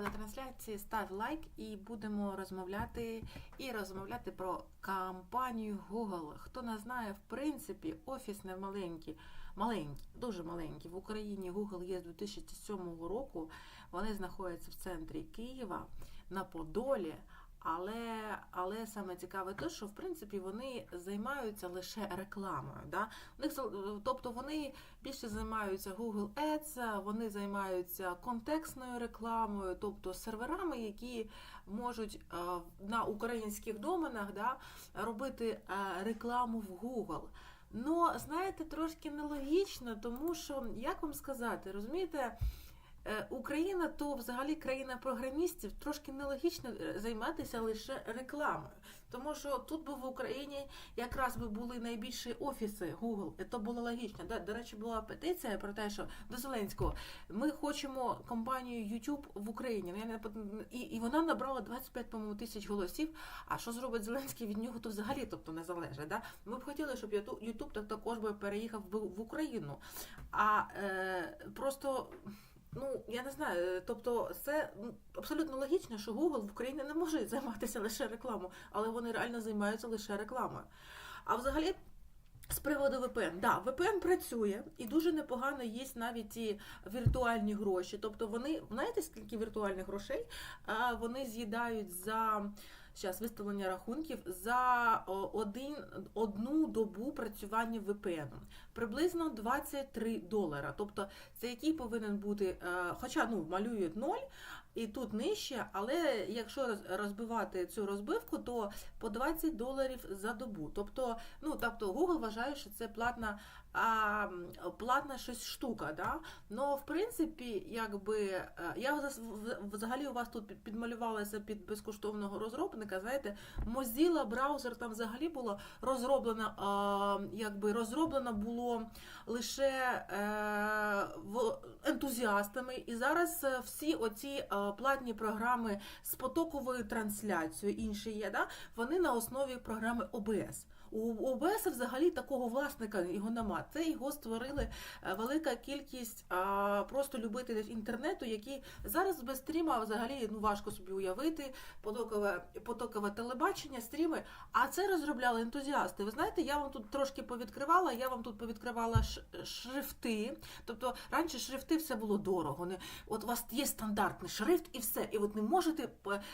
до трансляції, став лайк і будемо розмовляти і розмовляти про кампанію Google. Хто не знає, в принципі, офіс не маленький, маленький, дуже маленький. В Україні Google є з 2007 року. Вони знаходяться в центрі Києва на Подолі. Але, але саме цікаве те, що в принципі вони займаються лише рекламою. Да? У тобто вони більше займаються Google Ads, вони займаються контекстною рекламою, тобто серверами, які можуть е, на українських доменах да, робити е, рекламу в Google. Ну, знаєте, трошки нелогічно, тому що, як вам сказати, розумієте, Україна то взагалі країна програмістів, трошки нелогічно е, займатися лише рекламою. Тому що тут би в Україні якраз би були найбільші офіси Google, і то було логічно. До речі, була петиція про те, що до Зеленського ми хочемо компанію YouTube в Україні. Ну, я не і, вона набрала 25 по-моєму, тисяч голосів. А що зробить Зеленський від нього, то взагалі тобто не залежить. Да? Ми б хотіли, щоб YouTube так також би переїхав в Україну. А е, просто. Ну, я не знаю, е, тобто це абсолютно логічно, що Google в Україні не може займатися лише рекламою, але вони реально займаються лише рекламою. А взагалі, з приводу VPN, да, VPN працює і дуже непогано є навіть ті віртуальні гроші. Тобто вони, знаєте, скільки віртуальних грошей вони з'їдають за зараз виставлення рахунків за один, одну добу працювання VPN. Приблизно 23 долара. Тобто це який повинен бути, е, хоча ну малюють 0, і тут нижче, але якщо розбивати цю розбивку, то по 20 доларів за добу. Тобто, ну тобто Google вважає, що це платна, а, платна щось штука. Да? Но в принципі, якби е, я взагалі у вас тут підмалювалася під безкоштовного розробника. Знаєте, Mozilla браузер там взагалі було розроблено, а, якби розроблено було лише е, ентузіастами, і зараз е, всі оці е, платні програми з потоковою трансляцією, інші є, да, вони на основі програми OBS. У ОБС взагалі такого власника його нема. Це його створили е, велика кількість а, просто любителів інтернету, які зараз без стріма взагалі ну важко собі уявити потокове, потокове телебачення, стріми. А це розробляли ентузіасти. Ви знаєте, я вам тут трошки повідкривала, я вам тут повідкривала шрифти. Тобто раніше шрифти все було дорого. Не от у вас є стандартний шрифт і все. І от не можете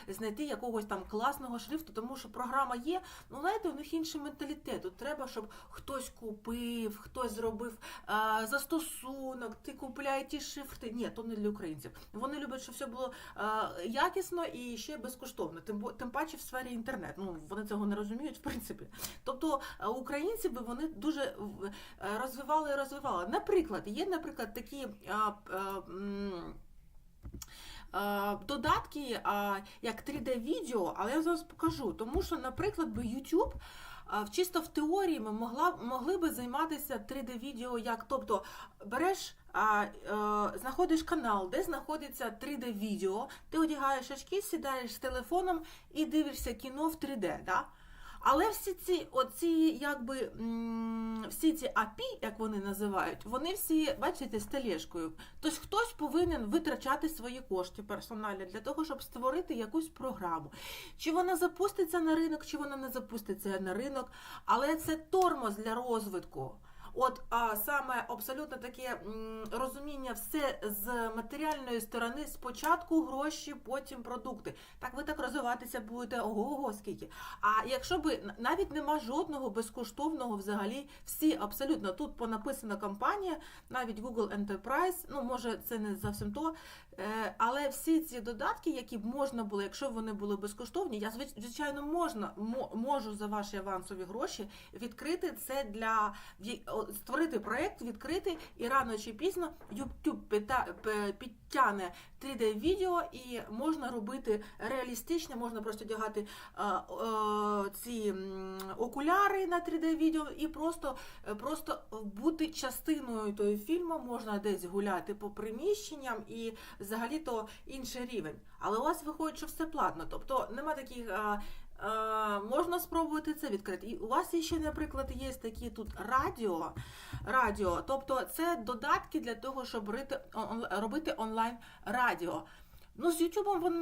знайти якогось там класного шрифту, тому що програма є. Ну знаєте, у них інший менталітет. Тут треба, щоб хтось купив, хтось зробив а, застосунок, ти купляє ті шрифти. Ні, то не для українців. Вони люблять, щоб все було а, якісно і ще безкоштовно. Тим, тим паче в сфері інтернет. Ну вони цього не розуміють, в принципі. Тобто українці би вони дуже розвивали і розвивали. Наприклад, є, наприклад, такі. А, а, Додатки, як 3D-відео, але я зараз покажу. Тому що, наприклад, би YouTube чисто в теорії ми могла, могли би займатися 3D-відео, як тобто береш, а, е, знаходиш канал, де знаходиться 3D-відео, ти одягаєш очки, сідаєш з телефоном і дивишся кіно в 3D. Да? Але всі ці, оці, якби, всі ці апі, як вони називають, вони всі, бачите, з тележкою. Тобто хтось повинен витрачати свої кошти персональні для того, щоб створити якусь програму. Чи вона запуститься на ринок, чи вона не запуститься на ринок, але це тормоз для розвитку. От а саме абсолютно таке розуміння все з матеріальної сторони, спочатку гроші, потім продукти. Так ви так розвиватися будете ого-го скільки. А якщо би навіть нема жодного безкоштовного взагалі, всі абсолютно тут понаписана компанія, навіть Google Enterprise, ну може це не зовсім то, е, але всі ці додатки, які б можна було, якщо вони були безкоштовні, я звичайно можна можу за ваші авансові гроші відкрити це для створити проект, відкрити і рано чи пізно YouTube підтягне 3D-відео і можна робити реалістично, можна просто одягати ці окуляри на 3D-відео і просто, просто бути частиною того фільму, можна десь гуляти по приміщенням і взагалі-то інший рівень. Але у вас виходить, що все платно. Тобто нема таких. Е, можна спробувати це відкрити. І у вас ще, наприклад, є такі тут радіо, радіо, тобто це додатки для того, щоб робити, он- робити онлайн радіо. Ну, з Ютубом воно